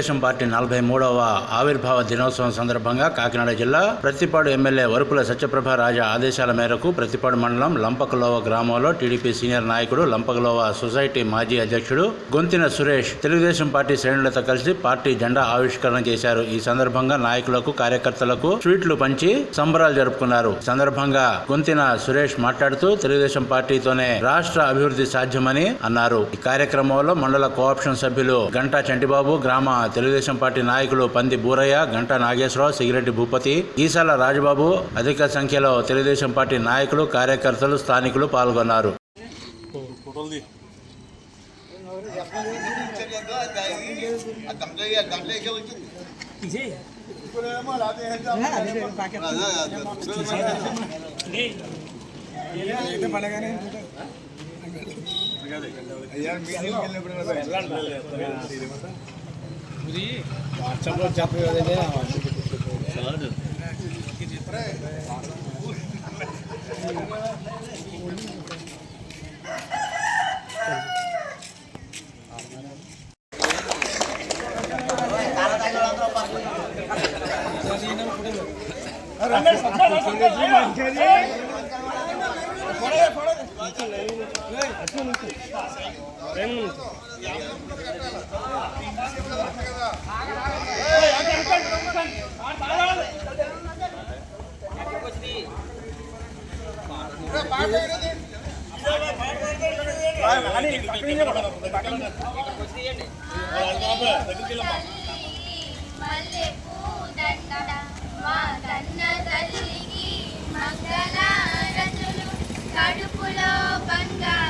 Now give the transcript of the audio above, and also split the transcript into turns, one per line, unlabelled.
Telugu Desam party నలభై మూడవ ఆవిర్భావ దినోత్సవం సందర్భంగా కాకినాడ జిల్లా ప్రతిపాడు ఎమ్మెల్యే వరుపుల సత్యప్రభ రాజా ఆదేశాల మేరకు ప్రతిపాడు మండలం లంపకలోవ గ్రామంలో టీడీపీ సీనియర్ నాయకుడు లంపకలోవ సొసైటీ మాజీ అధ్యక్షుడు గొంతిన సురేష్ తెలుగుదేశం పార్టీ శ్రేణులతో కలిసి పార్టీ జెండా ఆవిష్కరణ చేశారు. ఈ సందర్భంగా నాయకులకు కార్యకర్తలకు స్వీట్లు పంచి సంబరాలు జరుపుకున్నారు. సందర్భంగా గొంతిన సురేష్ మాట్లాడుతూ తెలుగుదేశం పార్టీతోనే రాష్ట్ర అభివృద్ధి సాధ్యమని అన్నారు. ఈ కార్యక్రమంలో మండల కోఆప్షన్ సభ్యులు గంటా చంటిబాబు గ్రామ తెలుగుదేశం పార్టీ నాయకులు పంది బూరయ్య గంటా నాగేశ్వరరావు సిగిరెడ్డి భూపతి ఈసాల రాజబాబు అధిక సంఖ్యలో తెలుగుదేశం పార్టీ నాయకులు కార్యకర్తలు స్థానికులు పాల్గొన్నారు.
వాట్సాప్లో చెప్పు కదండి
మల్లె పూదండ మా కన్న తల్లికి Adapula Panga.